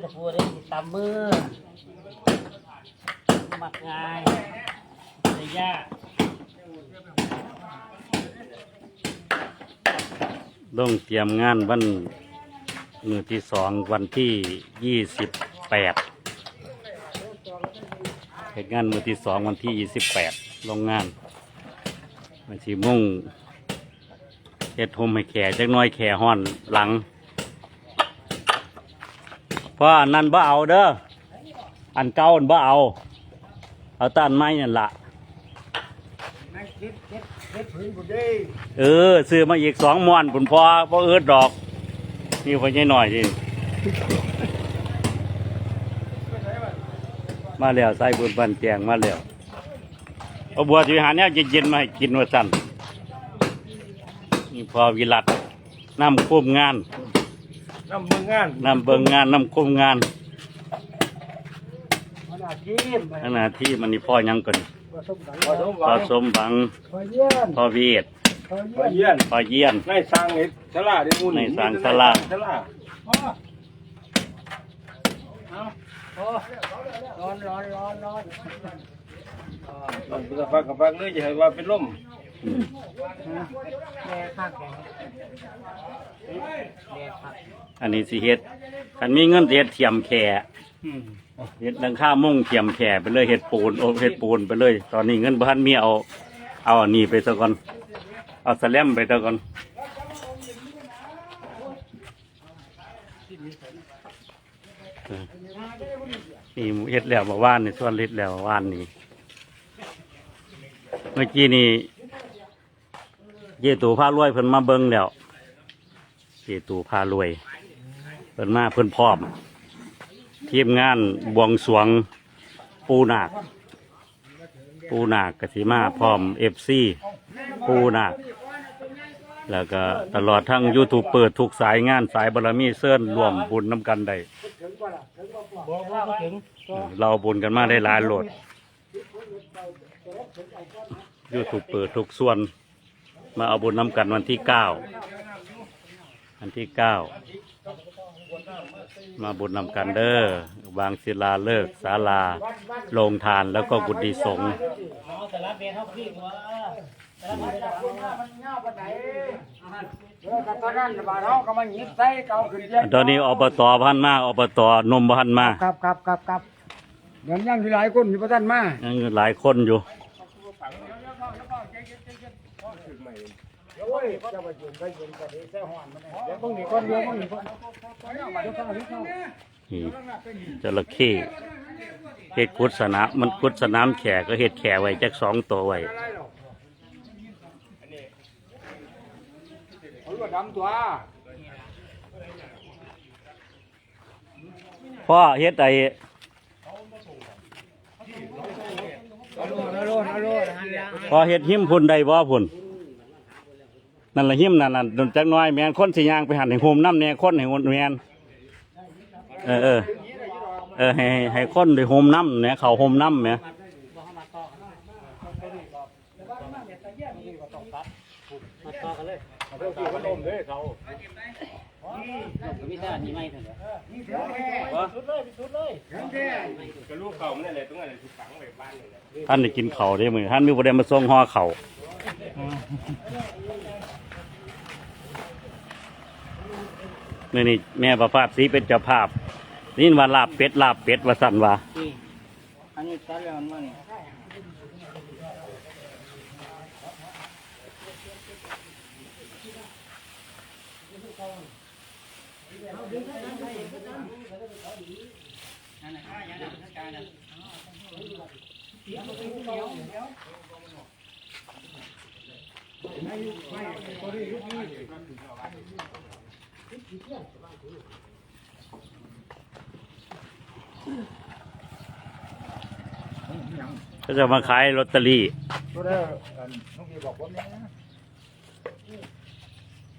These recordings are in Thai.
แต่พูดได้ตามมือมักง่ายแต่ยากต้องเตรียมงานวันมือที่สองวันที่ยี่สิบแปดเหตุงานมือที่สองวันที่ยี่สิบแปดลงงานมันสีมุ่งเฮ็ดโฮมให้แข่จักน้อยแข่ห้อนหลัง เพราะอันนั้นบ่เอาเด้อ อันเก่าอันบ่เอา เอาแต้นไม้นั่นละนั่งคิดเฮ็ดเฮ็ดผืนบุได้เออซื้อมาอีกสองม้วนผุนพอพอเอิดดอก นี่พอใหญ่หน่อยสิมาแล้วใส่บุญบันแจงมาแล้วเอาบัวสิหาเนี่ยเย็นๆมาให้กินว่าสั่นนี่พอวิรัตนำคุมงาน น้ำมืองานนำเบิงงานนำคุมงานมันอาชีพขณะที่มันนี่พ่อยังก่อนผสมกันผสมพอสมหวังพอเยี่ยนพ่อเวียดพอเยี่ยนพ่อเยี่ยนในสร้างเฮ็ดสลาได้มูลในสร้างศาลาศาลาร้อนร้อนร้อนร้อนมันจะฟังกับฟังเลยจะให้ว่าเป็นลมอืมแม่คัก แม่แม่คักอันนี้สิเฮ็ดคันมีเงินสิเฮ็ดเทียมแข่อืมเฮ็ดดังค่ามุ่งเทียมแข่ไปเลยเฮ็ดปูนโอ้เฮ็ดปูนไปเลย ตอนนี้เงินบ้านมีเอา เอาอันนี้ไปซะก่อนเอาสแลมไปซะก่อนเออนี่เฮ็ดแล้วเมื่อวานนี่ส่วนเฮ็ดแล้วเมื่อวานนี่เมื่อกี้นี่เยตูพารวยเพิ่นมาเบิ่งแล้ว เยตูพารวย เพิ่นมาเพิ่นพร้อมทีมงานบวงสรวงปูนาคปูนาคกสิมาพร้อมเอฟซีปูนาคแล้วก็ตลอดทั้งยูทูบเปิดทุกสายงานสายบารมีเสื่อนรวมบุญน้ำกันได้เราบุญกันมาได้หลายโหลดยูทูบเปิดทุกส่วน มาเอาบุญน้ำกันวันที่เก้า วันที่เก้ามาบุญนำกันเด้อวางศิลาเลิกษ์ศาลาโรงทานแล้วก็กุฏิสงฆ์หมอแต่ละเบียนเฮาพริกว่าแต่ละเบียนเฮาพริกว่ามันเงาปานไหนเออตอนนั้นบาดเฮาก็มาหยิบใส่เกาขึ้นเยี่ยตอนนี้อบตพันมาอบตนมพันมาครับครับครับครับเดี๋ยวยังมีหลายคนอยู่ประท่านมายังหลายคนอยู่ โอ้ยจะไปยืนไปยืนกันใส่หอนมันเดี๋ยวพวกนี้คนเดียวพวกนี้คนนี่จระเข้เฮ็ดกุดสนามมันกุดสนามแขกก็เฮ็ดแขไว้จักสองตัวไว้เขาก็ดำตัวพ่อเฮ็ดไอ้พ่อเฮ็ดหิมพุ่นใดบ่พุ่น นั่นละหิมนั่นน่ะโดนจักน้อยแมนคนสิย่างไปหันให้โฮมน้ำแน่คนให้โฮมแมนเออเออเออให้ให้ให้คนได้โฮมน้ำเนี่ยเขาโฮมน้ำแหมมาต่อกันเลยเดี๋ยวกี่คนลมเลยเขามีแต่อันนี้ไม่เท่านั้นสุดเลยสุดเลยกระลูกเขาไม่ได้เลยตรงไหนถูกฝังไว้บ้านเลย ท่านได้กินข้าวได้มือท่านมีบ่ได้มาส่งห่อข้าว นี่นี่แม่ประภาสีเป็นเจ้าภาพนี่ว่าลาบเป็ดลาบเป็ดว่าสั่นว่าอันนี้ตัดแล้วมันมานี่ ก็จะมาขายลอตเตอรี่ตัวเด้อน้องพี่บอกผมเนี่ยนะ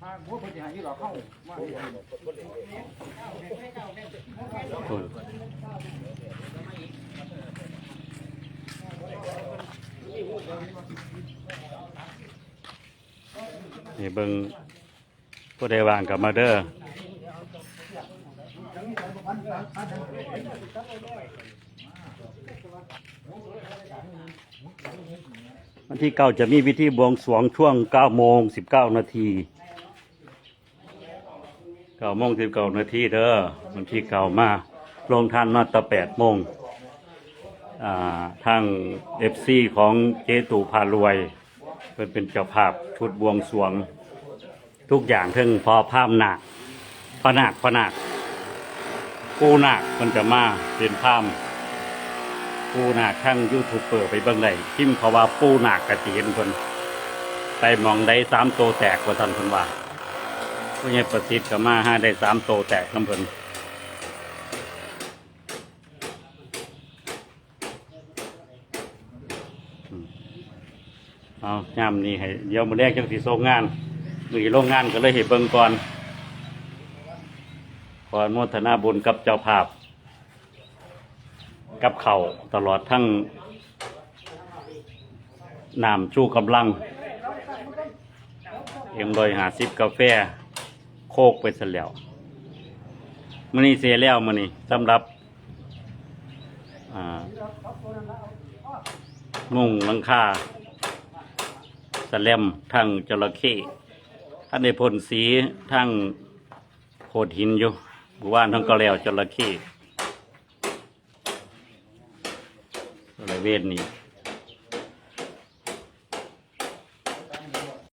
ถ้าพวกคนที่หาที่เราเข้ามานี่เบิ่ง ผู้ใดวางกับมาเด้อวันที่เก้าจะมีพิธีบวงสรวงช่วงเก้าโมงสิบเก้านาทีเก้าโมงสิบเก้านาทีเด้อวันที่เก้ามาลงทานมาตะแปดโมงอ่าทางเอฟซีของเจตูพารวยเพิ่นเป็นเจ้าภาพชุดบวงสรวง ทุกอย่างเพิ่งพอภาพหนักพระนาคพระนาคกูนาคมันจะมาเป็นภาพปูหนาคทั้งยูทูบเบอร์ไปเบิ่งได้ทิมเขาว่าปูหนาคกระตีเห็นคนไปมองได้สามโตแตกกว่าท่านคนว่าผู้ใหญ่ประสิทธิ์ก็มาห้าได้สามโตแตกน้ำเพิ่นเอาย่ำนี่ให้เดี๋ยวมาแรกจังสีส่งงาน มือโรงงานก็เลยเห็นเบิ่งก่อนขอโมทนาบุญกับเจ้าภาพ กับเขาตลอดทั้งน้ำชูกำลัง เอ็มรอยหาซิบกาแฟ โคกไปเสแล้วมันนี้เสียแล้วมันนี้สำหรับอ่ามุงลังคาสแลมทั้งจระเข้ ท่านในพ่นสีทั้งโขดหินอยู่หมู่บ้านทั้งกระแล้วจระเข้บริเวณนี้